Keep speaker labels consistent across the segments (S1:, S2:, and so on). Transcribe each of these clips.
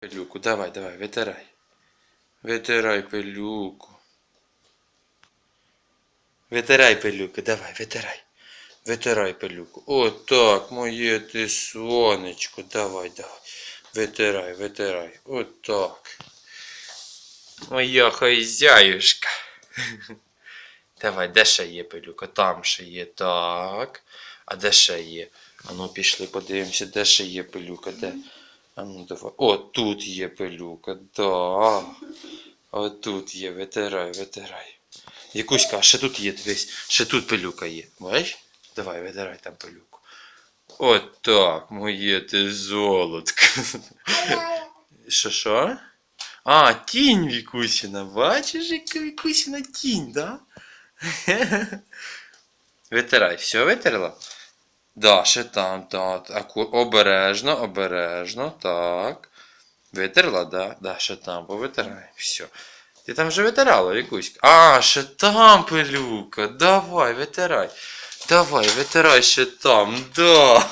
S1: Пилюку, давай, давай, витирай. Витирай пилюку. Витирай пилюку, давай, витирай. Витирай пилюку. О, так, моє ти сонечко. Давай, давай. Витирай, витирай. От так. Моя хазяюшка. Давай, де ще є пилюка? Там ще є. Так. А де ще є? А ну пішли, подивимося, де ще є пилюка, де? А ну давай. О, тут є пилюка, да. О, тут є, витирай, витирай. Якуська, а ще тут є, дивись, ще тут пилюка є. Бачиш? Давай, витирай там пилюку. От так, моє ти золотко. Що що? А, тінь Вікусіна, бачиш, яка Вікусіна тінь, да? Витирай, все витерла? Да, ще там, так. Обережно, обережно, так. Витерла, да? Да, ще там, повитирай. Все. Ти там вже витирала, Вікуська? А, ще там пилюка. Давай, витирай. Давай, витирай ще там, да.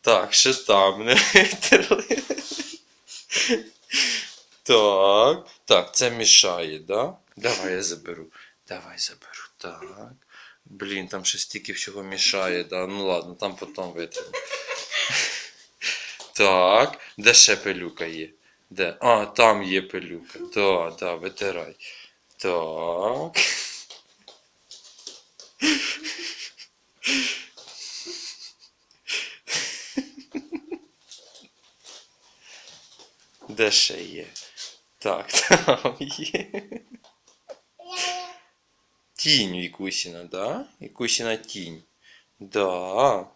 S1: Так, ще там не витерли. Так. Так, це мішає, да? Давай я заберу. Давай заберу. Так. Блін, там ще стільки всього мішає, да. Ну ладно, там потім витримо. Так. Де ще пилюка є? Де? А, там є пилюка. Да, да, витирай. Так. Де ще є? Так, там є. Тінь Вікусіна, да? Вікусіна тінь. Да.